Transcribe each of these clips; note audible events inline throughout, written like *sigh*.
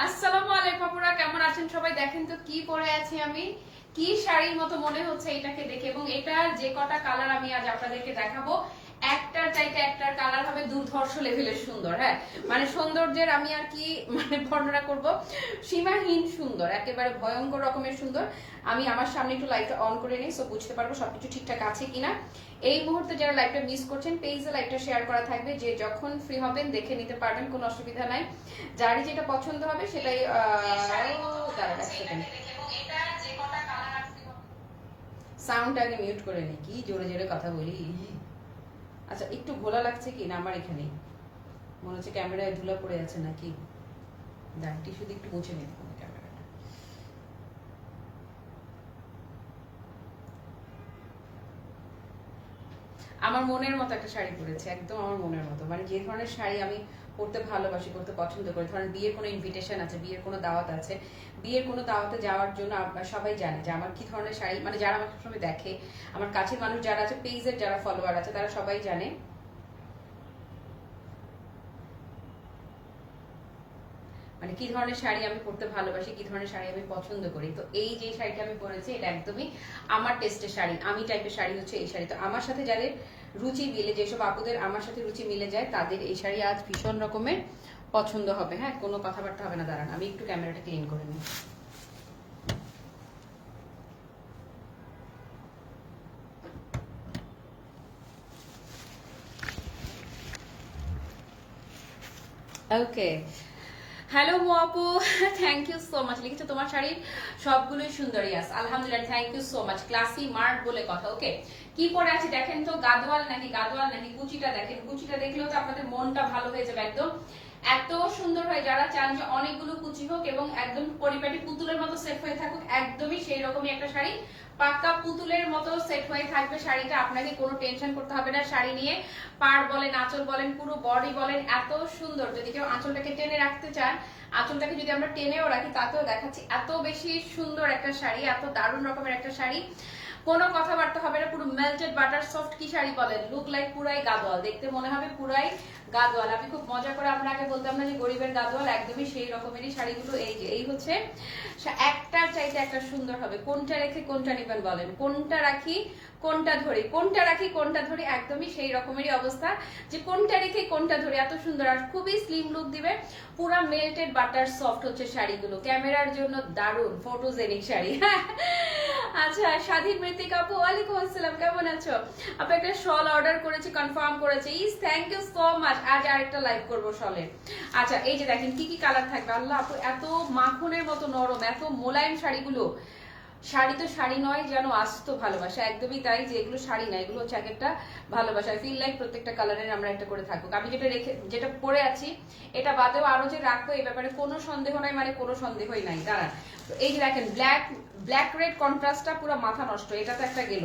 আসসালামু আলাইকুম আপুরা, কেমন আছেন সবাই? দেখেন তো কি পরে আছি আমি। কি শাড়ির মতো মনে হচ্ছে এটাকে দেখে, এবং এটার যে কটা কালার আমি আজ আপনাদেরকে দেখাবো একটার চাইতে একটার কালার হবে দুর্ধর্ষ লেভেলের সুন্দর হ্যাঁ? মানে সৌন্দর্যের আমি আর কি মানে বর্ণনা করব। সীমাহীন সুন্দর একেবারে ভয়ঙ্কর রকমের সুন্দর। আমি আমার সামনে একটু লাইটটা অন করে নিই সো বুঝতে পারব সবকিছু ঠিকঠাক আছে কিনা। এই মুহূর্তে যারা লাইভটা মিস করছেন পেজে লাইভটা শেয়ার করা থাকবে যে যখন ফ্রি হবেন দেখে নিতে পারবেন কোনো অসুবিধা নাই। যারই যেটা পছন্দ হবে সেটাই আহ, দাঁড়ান সেকেন্ড সাউন্ড আগে মিউট করে নি কি জোরে জোরে কথা বলি? আচ্ছা একটু ঘোলা লাগছে কি? না, আমার এখানে মনে হচ্ছে ক্যামেরায় ধুলা পড়ে আছে নাকি? দাঁড়, টিস্যু দিয়ে একটু মুছে নিতে আমার মনের মতো একটা শাড়ি পরেছে, একদম আমার মনের মতো। মানে যে ধরনের শাড়ি আমি পরতে ভালোবাসি পরতে পছন্দ করি। ধরেন বিয়ের কোনো ইনভিটেশন আছে, বিয়ের কোনো দাওয়াত আছে। বিয়ের কোনো দাওয়াতে যাওয়ার জন্য আপনারা সবাই জানে যে আমার কি ধরনের শাড়ি মানে যারা আমার সবসময় দেখে। আমার কাছের মানুষ যারা আছে পেজের যারা ফলোয়ার আছে, তারা সবাই জানে। মানে কি ধরনের শাড়ি আমি পরতে ভালোবাসি, কি ধরনের শাড়ি আমি পছন্দ করি। তো এই যে শাড়িটা আমি পরেছি, এটা একদমই আমার টেস্টের শাড়ি, আমি টাইপের শাড়ি হচ্ছে এই শাড়ি। তো আমার সাথে যাদের রুচি মিলে, যেসব আপুদের আমার সাথে রুচি মিলে যায়, তাদের এই শাড়ি আজ ভীষণ রকমের পছন্দ হবে। হ্যাঁ কোনো কথাবার্তা হবে না, দাঁড়ান, আমি একটু ক্যামেরাটা ক্লিন করে নিই। ওকে হ্যালো মো আপু। থ্যাংক ইউ সো মাচ লিখেছো তোমার শাড়ির সবগুলোই সুন্দর ইয়াস আলহামদুলিল্লাহ thank you so much classy mart বলে কথা ওকে কি পরে আছে দেখেন তো গাদোয়াল নাকি গাদোয়াল নাকি, কুচিটা দেখেন, কুচিটা দেখলেও তো আপনাদের মনটা ভালো হয়ে যাবে একদম। এত সুন্দর হয়, যারা চান যে অনেকগুলো কুচি হোক এবং একদম পরিপাটি পুতুলের মতো সেট হয়ে থাকুক, একদমই সেই রকমই একটা শাড়ি। পাক্কা পুতুলের মতো সেট হয়ে থাকবে শাড়িটা, আপনাকে কোনো টেনশন করতে হবে না। শাড়ি নিয়ে পাড় বলেন, আঁচল বলেন, পুরো বডি বলেন, এত সুন্দর। যদি কেউ আঁচলটাকে টেনে রাখতে চান আঁচলটাকে যদি আমরা টেনেও রাখি, তাতেও দেখাচ্ছি এত বেশি সুন্দর একটা শাড়ি, এত দারুণ রকমের একটা শাড়ি। কোনো কথাবার্তা হবে না, পুরো মেল্টেড বাটার সফট কি শাড়ি বলেন? লুক লাইক পুরাই গাদোয়াল। দেখতে মনে হবে পুরাই গাদোয়াল। আমি খুব মজা করে আমরা আগে বলতাম না যে গরিবের গাদোয়াল একদমই সেই রকমেরই শাড়িগুলো। এই যে, এই হচ্ছে একটার চাইতে একটা সুন্দর হবে। কোনটা রেখে কোনটা নেবেন বলেন? কোনটা রাখি, কোনটা ধরি? কোনটা রাখি, কোনটা ধরি? একদমই সেই রকমেরই অবস্থা। যে কোনটা রেখে কোনটা ধরি, এত সুন্দর। আর খুবই স্লিম লুক দিবে। পুরা মেল্টেড বাটার সফট হচ্ছে শাড়িগুলো। ক্যামেরার জন্য দারুণ ফটোজেনিক শাড়ি। *laughs* আচ্ছা স্বাধীন মৃতিকা আপু, ওয়ালাইকুম আসসালাম। কেমন আছো? আপু, একটা শল অর্ডার করেছি কনফার্ম করেছি। ইস থ্যাংক ইউ সো মাচ আজ আরেকটা লাইভ করব সলে আচ্ছা এই যে দেখেন, কি কি কালার থাকবে? আল্লাহ আপু, এত মাখনের মতো নরম, এত মোলায়েম শাড়িগুলো। শাড়ি তো শাড়ি নয়, যেন আসতো ভালোবাসা। একদমই তাই যে এগুলো শাড়ি না, এগুলো হচ্ছে এক একটা ভালোবাসা। ফিল লাইক প্রত্যেকটা কালারের আমরা একটা করে থাকব আমি যেটা রেখে যেটা পরে আছি, এটা বাদেও আরও যে রাখব এই ব্যাপারে কোনো সন্দেহ নাই মানে কোনো সন্দেহই নাই। দাঁড়ান। এই যে দেখেন ব্ল্যাক ব্ল্যাক রেড কন্ট্রাস্টটা পুরো মাথা নষ্ট, এটা তো একটা গেল।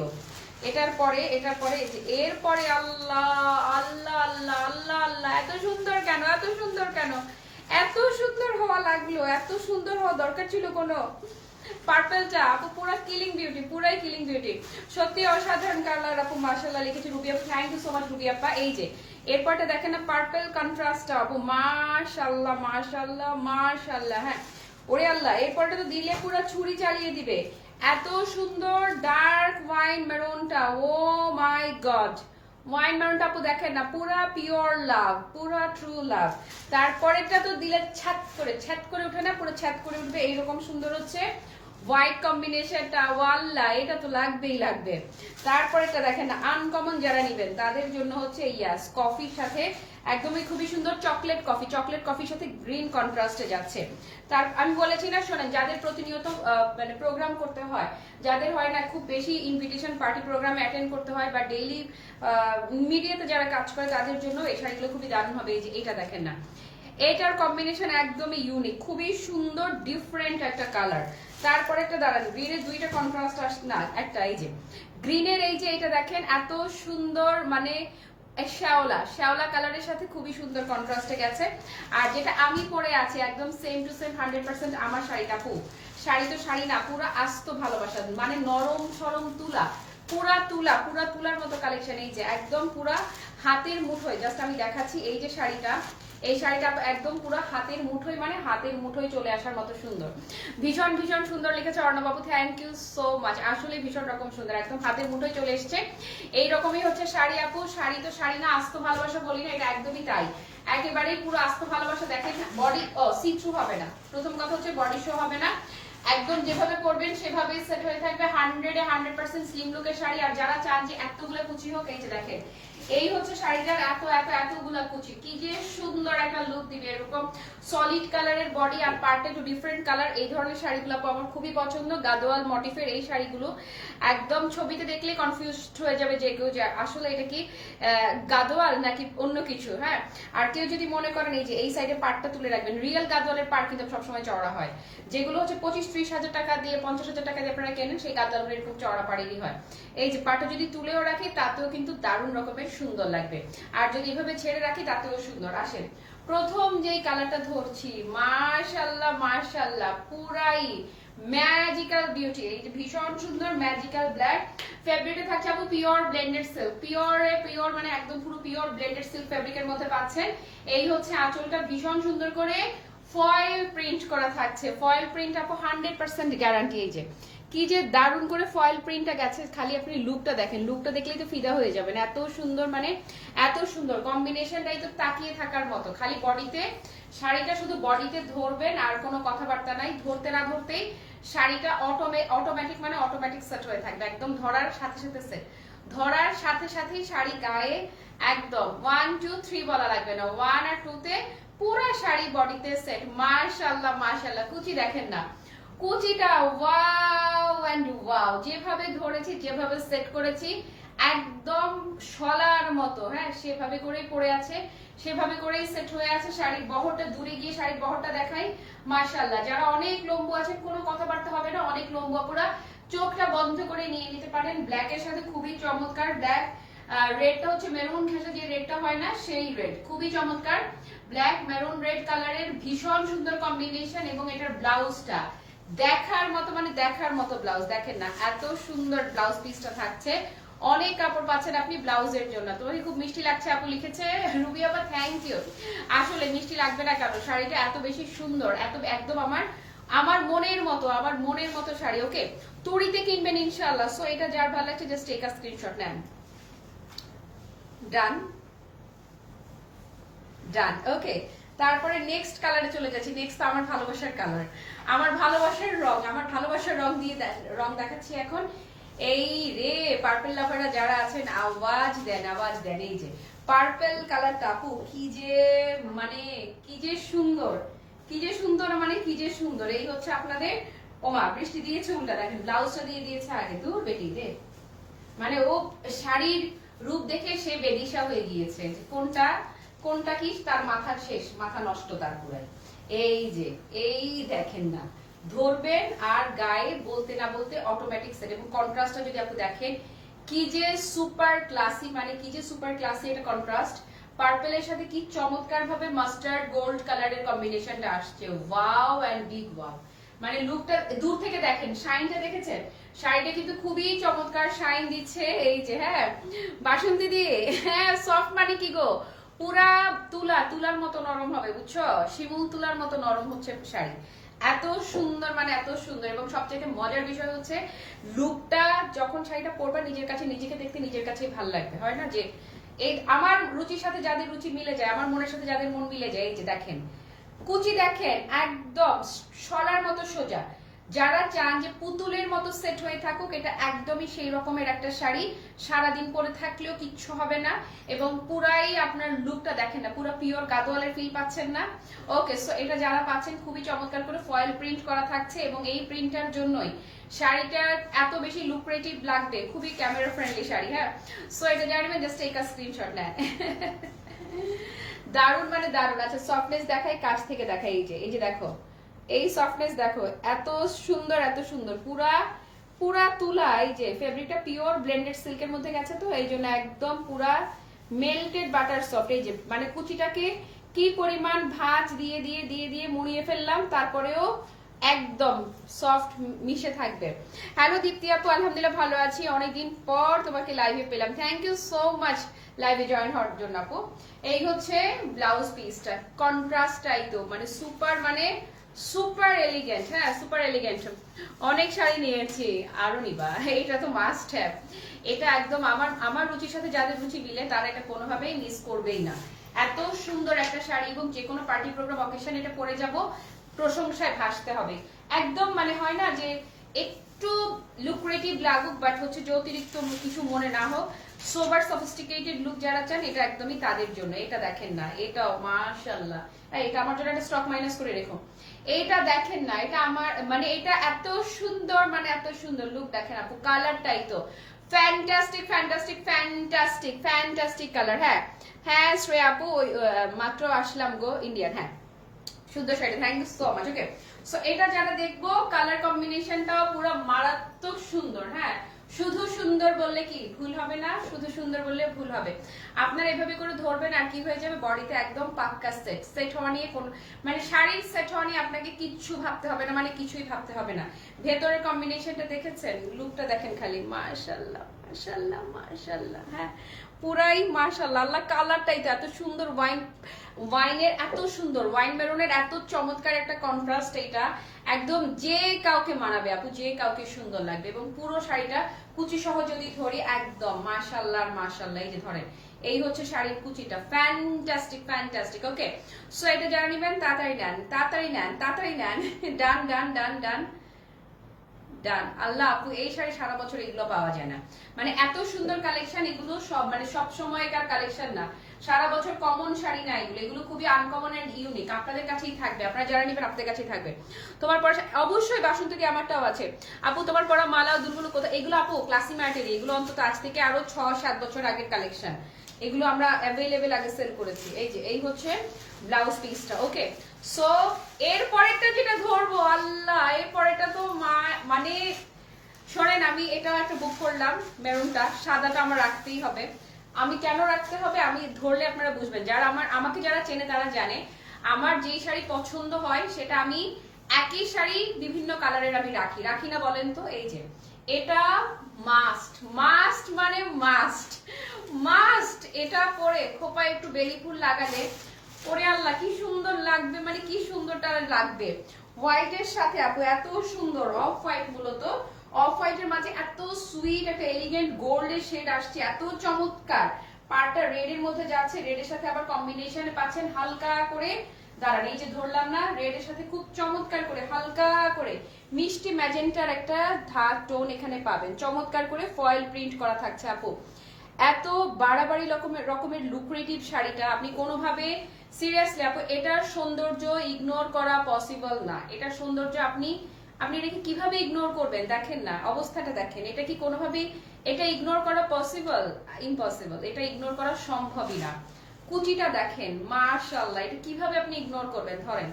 এটার পরে এটার পরে এর পরে আল্লাহ আল্লাহ আল্লাহ আল্লাহ আল্লাহ, এত সুন্দর কেন, এত সুন্দর কেন? এত সুন্দর হওয়া লাগল, এত সুন্দর হওয়া দরকার ছিল কোনো। পার্পলটা, আপু পুরো কিলিং বিউটি পুরাই কিলিং বিউটি সত্যি অসাধারণ কালার আপু মাশাআল্লাহ লিখেছে, রুবি আপু thank you so much Ruby এই যে, এরপরটা দেখেন না পার্পল কন্ট্রাস্টটা আপু, মাশাআল্লাহ মাশাআল্লাহ মাশাআল্লাহ হ্যাঁ। ওরে আল্লাহ, এরপরটা তো দিলে পুরো ছুরি চালিয়ে দিবে। এত সুন্দর ডার্ক ওয়াইন মেরুনটা ও মাই গড ওয়াইন মেরুনটা আপু দেখেন না, পুরা পিওর লাভ পুরা ট্রু লাভ তারপরেরটা তো দিলে ছাত করে ছাত করে উঠে না, পুরো ছাত করে উঠবে, এইরকম সুন্দর হচ্ছে। হোয়াইট কম্বিনেশনটা ওয়াল্লা এটা তো লাগবেই লাগবে। তারপরেটা দেখেন না আনকমন যারা নিবেন, তাদের জন্য হচ্ছে ইয়াস, কফির সাথে একদমই খুবই সুন্দর চকলেট কফি চকলেট কফির সাথে গ্রিন কন্ট্রাস্টে যাচ্ছে। তার, আমি বলেছি না, শোনেন, যাদের প্রতিনিয়ত মানে প্রোগ্রাম করতে হয়, যাদের হয় না, খুব বেশি ইনভিটেশন পার্টি প্রোগ্রাম অ্যাটেন্ড করতে হয়, বা ডেইলি মিডিয়াতে যারা কাজ করে, তাদের জন্য এই শাড়িগুলো খুবই দারুণ হবে, এই যে এটা দেখেন না। এটার কম্বিনেশন একদমই ইউনিক খুবই সুন্দর ডিফারেন্ট একটা কালার তারপরে একটা দাঁড়ান গ্রিনের দুইটা কন্ট্রাস্ট আস, না, একটা এই যে গ্রিনের এই যে এটা দেখেন, এত সুন্দর মানে শ্যাওলা শ্যাওলা কালারের সাথে খুবই সুন্দর কন্ট্রাস্টে গেছে। আর যেটা আমি পরে আছি, একদম same to same hundred percent আমার শাড়িটা পু শাড়ি তো শাড়ি না, পুরো আস্ত ভালোবাসা মানে নরম সরম তুলা, পুরা তুলা, পুরা তুলার মতো কালেকশন এই যে, একদম পুরা হাতের মুঠোয় জাস্ট আমি দেখাচ্ছি এই যে শাড়িটা, এই শাড়িটা একদম পুরো হাতের মুঠোয় মানে হাতের মুঠোয় চলে আসার মতো সুন্দর। ভীষণ ভীষণ সুন্দর লিখেছে অর্ণবাবু থ্যাংক ইউ সো মাচ আসলে ভীষণ রকম সুন্দর, একদম হাতের মুঠোয় চলে এসছে। এই রকমই হচ্ছে শাড়ি আপু, শাড়ি তো শাড়ি না, আস্ত ভালোবাসা বলি না, এটা একদমই তাই। একেবারেই পুরো আস্ত ভালোবাসা, দেখেন বডি ও সিট্রু হবে না। প্রথম কথা হচ্ছে বডি শো হবে না। একদম যেভাবে করবেন সেভাবেই সেট হয়ে থাকবে। হান্ড্রেডে হান্ড্রেড পার্সেন্ট স্লিম লুকের শাড়ি। আর যারা চান যে এতগুলো কুচি হোক, এই যে দেখেন এই হচ্ছে শাড়িটার এত এত, এতগুলা কুচি। কি যে সুন্দর একটা লুক দিবে এরকম সলিড কালারের বডি আর পার্টে একটু ডিফারেন্ট কালার এই ধরনের শাড়িগুলো আমার খুবই পছন্দ। গাদোয়াল মটিফের এই শাড়িগুলো। একদম ছবিতে দেখলে কনফিউজড হয়ে যাবে যে কেউ যে আসলে এটা কি গাদোয়াল নাকি অন্য কিছু হ্যাঁ? আর কেউ যদি মনে করেন এই যে এই সাইডে পার্টটা তুলে রাখবেন রিয়েল গাদোয়ালের পার্ট কিন্তু সবসময় চওড়া হয়। যেগুলো হচ্ছে পঁচিশ, ত্রিশ হাজার টাকা দিয়ে, পঞ্চাশ হাজার টাকা দিয়ে আপনারা কেনেন, সেই গাদোয়ালগুলো এরকম চওড়া পাড়েরই হয়। এই যে পাটটা যদি তুলেও রাখি, তাতেও কিন্তু দারুণ রকমের সুন্দর লাগবে। আর যদি এভাবে ছেড়ে রাখি, তাতেও সুন্দর। আসেন। প্রথম যে কালারটা ধরছি, মাশাল্লাহ মাশাল্লাহ, পুরাই ম্যাজিক্যাল বিউটি এই যে ভীষণ সুন্দর ম্যাজিক্যাল ব্ল্যাক ফেব্রিকে থাকছে আপু পিওর ব্লেন্ডেড সিল্ক পিওরে পিওর মানে একদম পুরো পিওর ব্লেন্ডেড সিল্ক ফেব্রিকের মধ্যে পাচ্ছেন। এই হচ্ছে আঁচলটা ভীষণ সুন্দর করে ফয়েল প্রিন্ট করা থাকছে। ফয়েল প্রিন্ট আপু হান্ড্রেড পার্সেন্ট গ্যারান্টি এই যে। কি যে দারুণ করে ফয়েল প্রিন্টটা গেছে, খালি আপনি লুকটা দেখেন। লুকটা দেখলেই তো ফিদা হয়ে যাবেন। এত সুন্দর মানে এত সুন্দর। কম্বিনেশনটাই তো তাকিয়ে থাকার মতো। খালি বডিতে শাড়িটা শুধু বডিতে ধরবেন, আর কোনো কথাবার্তা নাই। ধরতে না ধরতেই শাড়িটা অটোমে অটোমেটিক মানে অটোমেটিক সেট হয়ে থাকবে। একদম ধরার সাথে সাথে সেট ধরার সাথে সাথেই শাড়ি গায়ে একদম ওয়ান টু থ্রি বলা লাগবে না। ওয়ান আর টু তে পুরা শাড়ি বডিতে সেট মাশাল্লাহ মাশাল্লাহ কুচি দেখেন না। কুচিটা ওয়াও এন্ড ওয়াও। যেভাবে ধরেছি, যেভাবে সেট করেছি, একদম শলার মতো। হ্যাঁ সেভাবে করেই পড়ে আছে, সেভাবে করেই সেট হয়ে আছে শাড়ির বহরটা। দূরে গিয়ে শাড়ির বহরটা দেখাই। মাশাল্লাহ যারা অনেক লম্বু আছেন, কোনো কথাবার্তা হবে না। অনেক লম্বু আপুরা চোখটা বন্ধ করে নিয়ে নিতে পারেন। ব্ল্যাক এর সাথে খুবই চমৎকার। ব্ল্যাক রেডটা হচ্ছে মেরুন ঘেঁষে যে রেডটা হয় না, সেই রেড খুবই চমৎকার। ব্ল্যাক মেরুন রেড কালারের ভীষণ সুন্দর কম্বিনেশন এবং এটার ব্লাউজটা দেখার মতো মানে দেখার মতো ব্লাউজ দেখেন না, এত সুন্দর ব্লাউজ পিসটা থাকছে। অনেক কাপড় পাচ্ছেন আপনি ব্লাউজের জন্য। তোমাকে খুব মিষ্টি লাগছে, আপু লিখেছে, রুবি আপা থ্যাংক ইউ আসলে মিষ্টি লাগবে না কেন? শাড়িটা এত বেশি সুন্দর, এত একদম আমার আমার মনের মতো, আমার মনের মতো শাড়ি ওকে তুড়িতে কিনবেন ইনশাআল্লাহ। সো এটা যার ভালো লাগছে জাস্ট আ স্ক্রিনশট নেন ডান ডান ওকে তারপরে নেক্সট কালারে চলে যাচ্ছি। নেক্সট আমার ভালোবাসার কালার আমার ভালোবাসার রং, আমার ভালোবাসার রং দিয়ে রং দেখাচ্ছি এখন। এই রে পার্পল লাভাররা যারা আছেন, আওয়াজ দেন আওয়াজ দেন। এই যে পার্পল কালারটা আপু, কি যে মানে কি যে সুন্দর। কি যে সুন্দর মানে কি যে সুন্দর। এই হচ্ছে আপনাদের, ওমা, বৃষ্টি দিয়েছে উল্টা। দেখেন ব্লাউজটা দিয়ে দিয়েছে আগে দূর বেটি রে মানে ও শাড়ির রূপ দেখে সে বেদিশা হয়ে গিয়েছে। কোনটা? কোনটা কি? তার মাথার শেষ, মাথা নষ্ট তার পুরাই এই যে, এই দেখেন না। ধরবেন আর গায়ে বলতে না বলতে অটোমেটিক সেট এবং কন্ট্রাস্টটা যদি আপনি দেখেন, কি যে সুপার ক্লাসি মানে কি যে সুপার ক্লাসি এটা কন্ট্রাস্ট পার্পেলের সাথে কি চমৎকার ভাবে মাস্টার্ড গোল্ড কালারের কম্বিনেশনটা আসছে। ওয়াও এন্ড বিগ ওয়াও মানে লুকটা দূর থেকে দেখেন শাইনটা দেখেছেন? শাড়িটা কিন্তু খুবই চমৎকার শাইন দিচ্ছে। এই যে হ্যাঁ বাসন্তী দিয়ে। হ্যাঁ সফট মানে কি গো? পুরা তুলা, তুলার মতো নরম হবে, বুঝছ? শিমুল তুলার মতো নরম হচ্ছে শাড়ি। এত সুন্দর মানে এত সুন্দর। এবং সবচেয়ে মজার বিষয় হচ্ছে, লুকটা যখন শাড়িটা পরবা, নিজের কাছে, নিজেকে দেখতে নিজের কাছেই ভালো লাগবে। হয় না যে, এই আমার রুচির সাথে যাদের রুচি মিলে যায়, আমার মনের সাথে যাদের মন মিলে যায়, এই যে দেখেন। কুচি দেখেন, একদম সলার মতো সোজা। যারা চান যে পুতুলের মতো সেট হয়ে থাকুক, এটা একদমই সেই রকমের একটা শাড়ি। সারাদিন পরে থাকলেও কিচ্ছু হবে না এবং পুরাই আপনার লুকটা দেখেন না, পুরো পিওর গাদোয়ালের ফিল পাচ্ছেন না। ওকে সো এটা যারা পাচ্ছেন, খুবই চমৎকার করে ফয়েল প্রিন্ট করা থাকছে এবং এই প্রিন্টার জন্যই শাড়িটা এত বেশি লুক্রেটিভ লাগবে, খুবই ক্যামেরা ফ্রেন্ডলি শাড়ি হ্যাঁ? সো এটা জানবেন জাস্ট টেক স্ক্রিনশট নেন। *laughs* দারুণ মানে দারুণ। আচ্ছা সফটনেস দেখাই কাছ থেকে দেখাই এই যে এই যে দেখো। এই সফটনেস দেখো, এত সুন্দর এত সুন্দর। পুরা পুরা তুলা, এই যে ফেব্রিকটা পিওর ব্লেন্ডেড সিল্কের মধ্যে গেছে তো, এই জন্য একদম পুরা মেল্টেড বাটার সফট এই যে মানে কুচিটাকে কি পরিমাণ ভাঁজ দিয়ে দিয়ে দিয়ে দিয়ে মুড়িয়ে ফেললাম, তারপরেও একদম সফট মিশে থাকবে। হ্যালো দীপ্তি আপু, আলহামদুলিল্লাহ ভালো আছি। অনেকদিন পর তোমাকে লাইভে পেলাম। থ্যাংক ইউ সো মাচ লাইভে জয়েন হওয়ার জন্য আপু। এই হচ্ছে ব্লাউজ পিসটা কন্ট্রাস্টটাই তো মানে সুপার মানে সুপার এলিগেন্ট হ্যাঁ সুপার এলিগেন্ট অনেক শাড়ি নিয়েছি, আরও নিবা। এটা তো মাস্ট হ্যাভ এটা একদম আমার আমার রুচির সাথে যাদের রুচি মিলে, তারা এটা কোনোভাবেই মিস করবেই না। এত সুন্দর একটা শাড়ি এবং যে কোনো পার্টি প্রোগ্রাম অকেশন এটা পরে যাব, প্রশংসায় ভাসতে হবে। একদম মানে হয় না যে একটু লুক্রেটিভ লাগুক বাট হচ্ছে যে অতিরিক্ত কিছু মনে না হোক সোবার সফিস্টিকেটেড লুক যারা চান, এটা একদমই তাদের জন্য। এটা দেখেন না, এটাও মাশাল্লাহ এটা আমার জন্য একটা স্টক মাইনাস করে রেখো। এটা দেখেন না, এটা আমার মানে এটা এত সুন্দর মানে এত সুন্দর লুক দেখেন আপু কালারটাই তো। Fantastic fantastic fantastic fantastic colour হ্যাঁ। হ্যাঁ শ্রেয়া আপু মাত্র আসলাম গো ইন্ডিয়ান হ্যাঁ। সুন্দর sari thank you so much okay so এটা যারা দেখব কালার কম্বিনেশনটাও পুরো মারাত্মক সুন্দর হ্যাঁ। শুধু সুন্দর বললে কি ভুল হবে না? শুধু সুন্দর বললে ভুল হবে। আপনার এভাবে করে ধরবেন আর কি হয়ে যাবে? বডিতে একদম পাক্কা সেট সেট হওয়া নিয়ে কোন মানে শাড়ির সেট হওয়া নিয়ে আপনাকে কিচ্ছু ভাবতে হবে না মানে কিছুই ভাবতে হবে না। ভেতরের কম্বিনেশনটা দেখেছেন? লুকটা দেখেন খালি। মাশাল্লাহ মাশাল্লাহ মাশাল্লাহ হ্যাঁ। পুরাই মাশাল্লাহ আল্লাহ কালারটাই তো এত সুন্দর ওয়াইন ওয়াইনের এত সুন্দর ওয়াইন মেরুনের এত চমৎকার একটা কন্ট্রাস্ট এটা একদম যে কাউকে মানাবে আপু, যে কাউকে সুন্দর লাগবে। এবং পুরো শাড়িটা কুচি সহ যদি ধরি, একদম মাশাল্লাহ আর মাশাল্লাহ এই যে ধরেন। এই হচ্ছে শাড়ির কুচিটা ফ্যান্টাস্টিক ফ্যান্টাস্টিক ওকে সো এটা যারা নিবেন, তাড়াতাড়ি নেন তাড়াতাড়ি নেন তাড়াতাড়ি নেন। *laughs* ডান ডান ডান ডান। ডান আল্লাহ আপু, এই শাড়ি সারা বছর এগুলো পাওয়া যায় না। মানে এত সুন্দর কালেকশন এগুলো সব মানে সব সময়কার কালেকশন না। সারা বছর কমন শাড়ি না এগুলো। এগুলো খুবই আনকমন এন্ড ইউনিক আপনাদের কাছেই থাকবে। আপনারা যারা নেবেন, আপনাদের কাছেই থাকবে। তোমার পরা অবশ্যই বাসন্তী আমারটাও আছে। আপু, তোমার পরা মালা, দুলগুলো কোথায়? এগুলো আপু ক্লাসি ম্যাটেরি এগুলো অন্তত আজ থেকে আরও ছ সাত বছর আগের কালেকশন এগুলো আমরা অ্যাভেলেবেল আগে সেল করেছি। এই যে, এই হচ্ছে ব্লাউজ পিসটা ওকে সো এর পরেরটা যেটা ধরবো, আল্লাহ এর পরেরটা তো মানে শোনেন, আমি এটা একটা বুক করলাম, মেরুনটা, সাদাটা আমার রাখতেই হবে। আমি কেন রাখতে হবে? আমি ধরলে আপনারা বুঝবেন। যারা আমার, আমাকে যারা চেনে তারা জানে, আমার যেই শাড়ি পছন্দ হয়, সেটা আমি একই শাড়ি বিভিন্ন কালারের আমি রাখি। রাখি না বলেন তো? এই যে, এটা মাস্ট মাস্ট মানে মাস্ট মাস্ট এটা পরে খোপায় একটু বেলি ফুল লাগালে ওরে আল্লাহ, কি সুন্দর লাগবে মানে কি সুন্দরটা লাগবে। হোয়াইটের সাথে আপু, এত সুন্দর অফ হোয়াইট মূলত। অফ হোয়াইট এর মাঝে এত সুইট একটা এলিগেন্ট গোল্ডের শেড আসছে, এত চমৎকার। পার্টটা রেড এর মধ্যে যাচ্ছে রেড এর সাথে আবার কম্বিনেশনে পাচ্ছেন হালকা করে। দাঁড়ান, এই যে ধরলাম না রেড এর সাথে খুব চমৎকার করে, হালকা করে। মিষ্টি ম্যাজেন্টার একটা ধার টোন এখানে পাবেন। চমৎকার করে ফয়েল প্রিন্ট করা থাকছে আপু। এত বাড়াবাড়ি রকমের রকমের লুক্রেটিভ শাড়িটা আপনি কোনোভাবে সিরিয়াসলি আপু, এটার সৌন্দর্য ইগনোর করা পসিবল না। এটার সৌন্দর্য আপনি আপনি এটাকে কীভাবে ইগনোর করবেন? দেখেন না, অবস্থাটা দেখেন। এটা কি কোনোভাবে, এটা ইগনোর করা পসিবল ইম্পসিবল এটা ইগনোর করা সম্ভবই না। কুচিটা দেখেন মাশাল্লাহ এটা কীভাবে আপনি ইগনোর করবেন? ধরেন,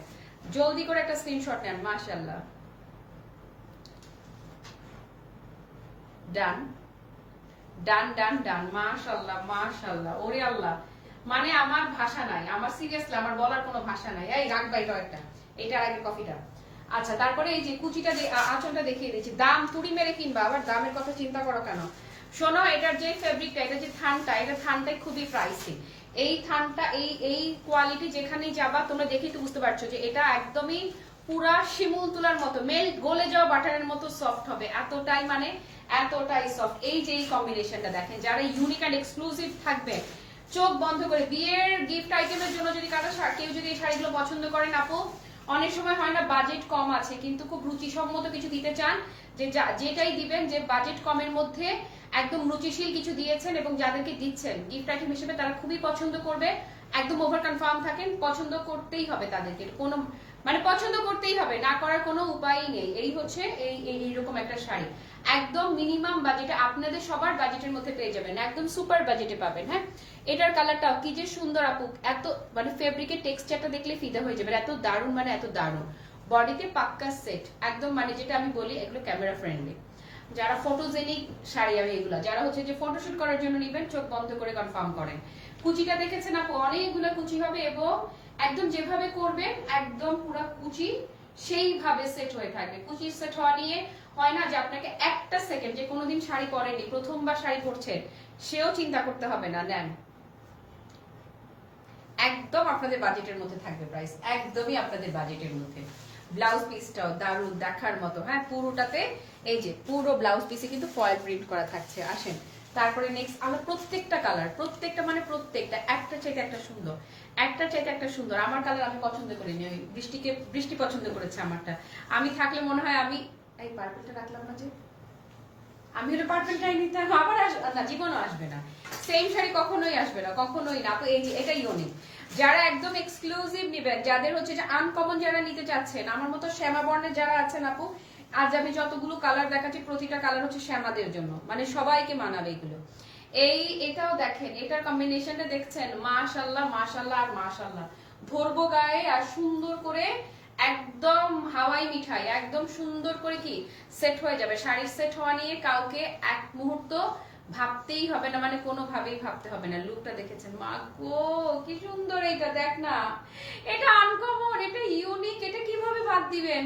জলদি করে একটা স্ক্রিনশট নেন মাশাল্লাহ ডান ডান ডান ডান, মাশাল্লাহ মাশাল্লাহ, ওরে আল্লাহ। মানে আমার ভাষা নাই, আমার সিরিয়াসলি আমার বলার কোনো ভাষা নাই। এই রাখবা এটাও একটা। এটা আগে কফিটা। আচ্ছা তারপরে এই যে কুচিটা আঁচলটা দেখিয়ে দিচ্ছি। দাম তুড়ি মেরে কিনবা, আবার দামের কথা চিন্তা করো কেন? শোনো, এটার যে ফেব্রিকটা এটা যে থানটা, এটা থানটাই খুবই প্রাইসি এই থানটা, এই এই কোয়ালিটি যেখানেই যাবা, তোমরা দেখেই তো বুঝতে পারছ যে এটা একদমই পুরা শিমুল তুলার মতো, মেল গলে যাওয়া বাটারের মতো সফট হবে। এতটাই মানে এতটাই সফট এই যে কম্বিনেশনটা দেখেন, যারা ইউনিক অ্যান্ড এক্সক্লুসিভ থাকবে, চোখ বন্ধ করে বিয়ের গিফট আইটেমের জন্য যদি কারও কেউ যদি এই শাড়িগুলো পছন্দ করেন, আপু, অনেক সময় হয় না বাজেট কম আছে, কিন্তু খুব রুচিসম্মত কিছু দিতে চান, যা- যেটাই দিবেন, যে বাজেট কমের মধ্যে একদম রুচিশীল কিছু দিয়েছেন এবং যাদেরকে দিচ্ছেন গিফট আইটেম হিসেবে তারা খুবই পছন্দ করবে। একদম ওভার কনফার্ম থাকেন, পছন্দ করতেই হবে তাদেরকে। কোনো মানে পছন্দ করতেই হবে, না করার কোনো উপায়ই নেই। এই হচ্ছে এই, এই- এইরকম একটা শাড়ি। একদম মিনিমাম বাজেটে আপনাদের সবার বাজেটের মধ্যে পেয়ে যাবেন, একদম সুপার বাজেটে পাবেন হ্যাঁ? এটার কালারটাও কি যে সুন্দর আপু, এত মানে ফেব্রিকের টেক্সচারটা দেখলে ফিদা হয়ে যাবে, এত দারুণ মানে এত দারুণ। বডিতে পাক্কা সেট একদম মানে যেটা আমি বলি এগুলো ক্যামেরা ফ্রেন্ডলি যারা ফটোজেনিক শাড়ি আমি এগুলো, যারা হচ্ছে যে ফটোশুট করার জন্য নিবেন, চোখ বন্ধ করে কনফার্ম করেন। কুচিটা দেখেছেন আপু? অনেকগুলো কুচি হবে এবং একদম যেভাবে করবেন একদম পুরো কুচি সেইভাবে সেট হয়ে থাকবে। কুচি সেট হওয়া নিয়ে হয় না যে আপনাকে একটা সেকেন্ড যে কোনোদিন শাড়ি পরেনি, প্রথমবার শাড়ি পরছেন, সেও চিন্তা করতে হবে না, নেন। একদম আপনাদের বাজেটের মধ্যে থাকবে প্রাইস একদমই আপনাদের বাজেটের মধ্যে। ব্লাউজ পিসটাও দারুণ দেখার মতো। হ্যাঁ পুরোটাতে, এই যে পুরো ব্লাউজ পিসে কিন্তু ফয়েল প্রিন্ট করা থাকছে। আসেন তারপরে নেক্সট আমার প্রত্যেকটা কালার প্রত্যেকটা মানে প্রত্যেকটা, একটা চাইতে একটা সুন্দর, একটা চাইতে একটা সুন্দর। আমার কালার আমি পছন্দ করিনি, ওই বৃষ্টিকে, বৃষ্টি পছন্দ করেছে আমারটা। আমি থাকলে মনে হয় আমি, এই পার্পলটা রাখলাম না যে। আমি হলে পার্পলটাই নিতে হবে আবার না, জীবনও আসবে না। সেম শাড়ি কখনোই আসবে না, কখনোই না। এই যে, এটাই ইউনিক যারা একদম এক্সক্লুসিভ নেবেন যাদের হচ্ছে যে আনকমন যারা নিতে চাচ্ছেন, আমার মতো শ্যামা বর্ণের যারা আছেন আপু আজ আমি যতগুলো কালার দেখাচ্ছি, প্রতিটা কালার হচ্ছে শ্যামাদের জন্য। মানে সবাইকে মানাবে এগুলো। এই, এটাও দেখেন, এটার কম্বিনেশনটা দেখছেন? মাশাল্লাহ মাশাল্লাহ আর মাশাল্লাহ। ধরবো গায়ে আর সুন্দর করে একদম হাওয়াই মিঠাই, একদম সুন্দর করে কি? সেট হয়ে যাবে। শাড়ির সেট হওয়া নিয়ে কাউকে এক মুহূর্ত ভাবতেই হবে না মানে কোনোভাবেই ভাবতে হবে না। লুকটা দেখেছেন? মা গো, কি সুন্দর এইটা, দেখ না। এটা আনকমন এটা ইউনিক এটা কীভাবে বাদ দিবেন?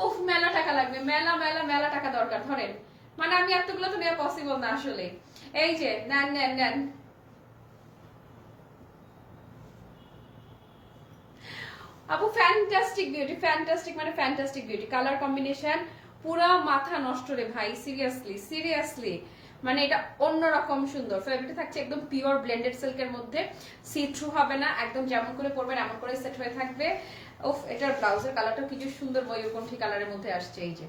উফ, মেলা টাকা লাগবে, মেলা মেলা মেলা টাকা দরকার, ধরেন। মানে আমি এতগুলো তো নেওয়া পসিবল না আসলে। এই যে, নেন নেন নেন। আপু ফ্যান্টাস্টিক বিউটি ফ্যান্টাস্টিক মানে ফ্যান্টাস্টিক বিউটি কালার কম্বিনেশন পুরো মাথা নষ্ট রে ভাই সিরিয়াসলি সিরিয়াসলি মানে এটা অন্যরকম সুন্দর। ফেব্রিক থাকছে একদম পিওর ব্লেন্ডেড সিল্কের মধ্যে। সি থ্রু হবে না, একদম যেমন করে পরবেন, এমন করে সেট হয়ে থাকবে। উফ এটার ব্লাউজের কালারটা কিছু সুন্দর ময়ূরকণ্ঠী কালারের মধ্যে আসছে, এই যে।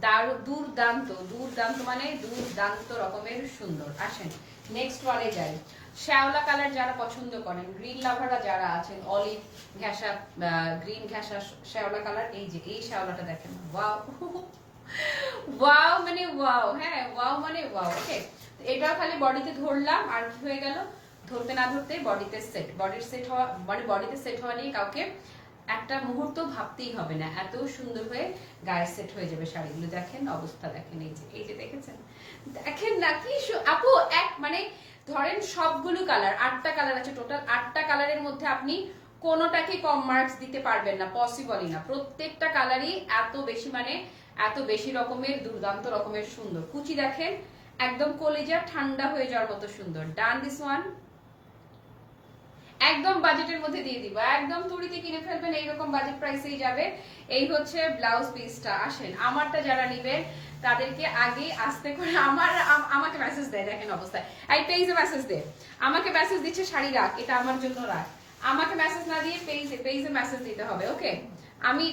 দারু- দুর্দান্ত দুর্দান্ত মানে দুর্দান্ত রকমের সুন্দর। আসেন নেক্সট ওয়ালে যাই। শ্যাওলা কালার যারা পছন্দ করেন গ্রিন লাভাররা যারা আছেন অলিভ ঘেঁষা গ্রিন ঘেঁষা শ্যাওলা কালার, এই যে, এই শ্যাওলাটা দেখেন। ওয়াও ওয়াও মানে ওয়াও হ্যাঁ ওয়াও মানে ওয়াও ওকে এটা খালি বডিতে ধরলাম, আর কি হয়ে গেল? ধরতে না ধরতে বডিতে সেট বডির সেট হওয়া মানে বডিতে সেট হওয়া নিয়ে কাউকে একটা মুহূর্ত ভাবতেই হবে না। এত সুন্দর হয়ে গায়ে সেট হয়ে যাবে শাড়িগুলো। দেখেন, অবস্থা দেখেন, এই যে এই যে দেখেছেন? দেখেন না কি আপু, এক মানে ধরেন সবগুলো কালার আটটা কালার আছে টোটাল আটটা কালারের মধ্যে আপনি কোনোটাকে কম মার্কস দিতে পারবেন না পসিবলই না। প্রত্যেকটা কালারই এত বেশি মানে এত বেশি রকমের, দুর্দান্ত রকমের সুন্দর। কুচি দেখেন, একদম কলেজা ঠান্ডা হয়ে যাওয়ার মতো সুন্দর। ডান দিস ওয়ান একদম বাজেটের মধ্যে দিয়ে দিব। একদম তুড়িতে কিনে ফেলবেন, এইরকম বাজেট প্রাইসেই যাবে। এই হচ্ছে ব্লাউজ পিসটা, আসেন। আমারটা যারা নিবেন, তাদেরকে আগে আস্তে করে আমার আমাকে মেসেজ দেয়, দেখেন অবস্থায় এই পেজে মেসেজ দে। আমাকে মেসেজ দিচ্ছে, শাড়ি রাখ, এটা আমার জন্য রাখ। আমাকে মেসেজ না দিয়ে পেজে পেজে মেসেজ দিতে হবে ওকে আমি,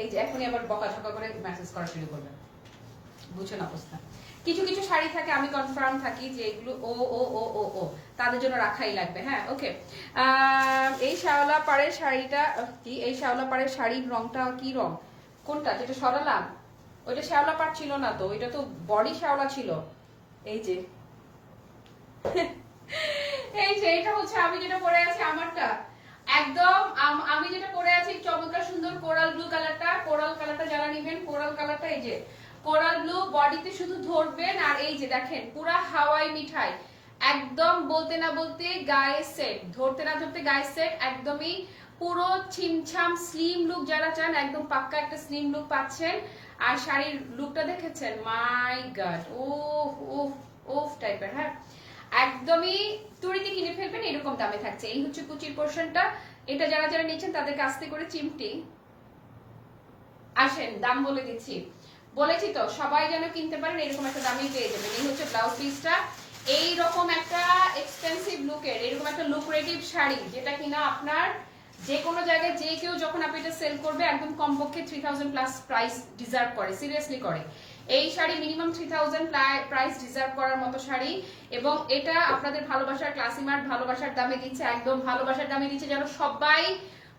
এই যে এখনই আবার বকাঝকা করে মেসেজ করা শুরু করবে বুঝুন অবস্থা। কিছু কিছু শাড়ি থাকে, আমি কনফার্ম থাকি যে এগুলো ও ও ও ও ও, তাদের জন্য রাখাই লাগবে হ্যাঁ ওকে এই শ্যাওলা পাড়ের শাড়িটা কি? এই শ্যাওলা পাড়ের শাড়ির রংটা কি রং? কোনটা? যেটা সরালাম? ওইটা শ্যাওলা পাড় ছিল না তো, ওইটা তো বডি শ্যাওলা ছিল। এই যে। *laughs* এই যে, এটা হচ্ছে আমি যেটা পরে আছি, আমারটা। একদম আমি যেটা পরে আছি, চমৎকার সুন্দর কোরাল ব্লু কালারটা, কোরাল কালারটা যারা নিবেন, কোরাল কালারটা এই যে। কোরাল ব্লু বডিতে শুধু ধরবেন আর এই যে দেখেন, পুরা হাওয়াই মিঠাই। একদম বলতে না বলতে গায়ে সেট ধরতে না ধরতে গায়ে সেট একদমই পুরো ছিমছাম স্লিম লুক যারা চান, একদম পাক্কা একটা স্লিম লুক পাচ্ছেন। আর শাড়ির লুকটা দেখেছেন? মাই গড ওফ ওফ ওফ টাইপের হ্যাঁ? একদমই তুড়িতে কিনে ফেলবেন, এরকম দামে থাকছে। এই হচ্ছে কুচির পোর্শনটা এটা যারা যারা নিচ্ছেন তাদের কাছ থেকে করে চিমটি। আসেন, দাম বলে দিচ্ছি। বলেছি তো, সবাই যেন কিনতে পারেন, এরকম একটা দামেই পেয়ে যাবেন। এই হচ্ছে ব্লাউজ পিসটা এই রকম একটা এক্সপেন্সিভ লুকের এরকম একটা লুক্রেটিভ শাড়ি, যেটা কিনা আপনার যে কোনো জায়গায় যে কেউ যখন আপনি এটা সেল করবে, একদম কমপক্ষে three thousand plus price deserve করে সিরিয়াসলি করে। এই sari minimum three thousand price deserve করার মতো শাড়ি এবং এটা আপনাদের ভালোবাসার ক্লাসিমার, ভালোবাসার দামে দিচ্ছে, একদম ভালোবাসার দামে দিচ্ছে, যেন সবাই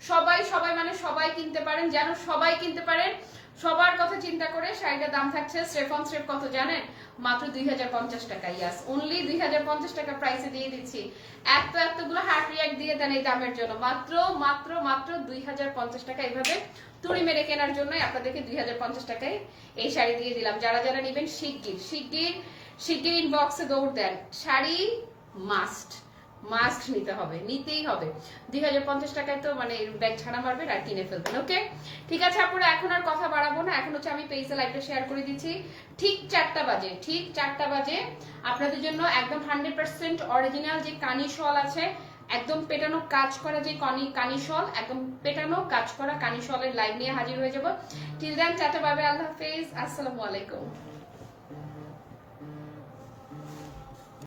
সবাই সবাই মানে সবাই কিনতে পারেন, যেন সবাই কিনতে পারেন। সবার কথা চিন্তা করে শাড়িটার দাম থাকছে স্রেফ অন কত জানেন? মাত্র দুই হাজার পঞ্চাশ টাকা ইয়াস অনলি দুই হাজার পঞ্চাশ টাকা প্রাইসে দিয়ে দিচ্ছি। এত, এতগুলো হার্ট রিয়াক্ট দিয়ে দেন এই দামের জন্য। মাত্র মাত্র মাত্র দুই হাজার পঞ্চাশ টাকা এইভাবে তুড়ি মেরে কেনার জন্যই আপনাদেরকে দুই হাজার পঞ্চাশ টাকায় এই শাড়ি দিয়ে দিলাম। যারা যারা নেবেন শিগগির শিগগির শিগগির ইনবক্সে দৌড় দেন। শাড়ি মাস্ট মাস্ক নিতে হবে, নিতেই হবে। দুই হাজার পঞ্চাশ টাকায় তো মানে ব্যাগ ছাড়া মারবেন আর কিনে ফেলবেন, ওকে? ঠিক আছে আপনারা এখন আর কথা বাড়াবো না, এখন হচ্ছে আমি পেজে লাইভটা শেয়ার করে দিচ্ছি। ঠিক চারটা বাজে, ঠিক চারটা বাজে। আপনাদের জন্য একদম হান্ড্রেড পার্সেন্ট অরিজিনাল যে কানি শল আছে, একদম পেটানো কাজ করা যে কানি কানি শল, একদম পেটানো কাজ করা কানি শলের লাইভ নিয়ে হাজির হয়ে যাব। টিল দেন চারটা বাজে আল্লাহ হাফেজ, আসসালামু আলাইকুম।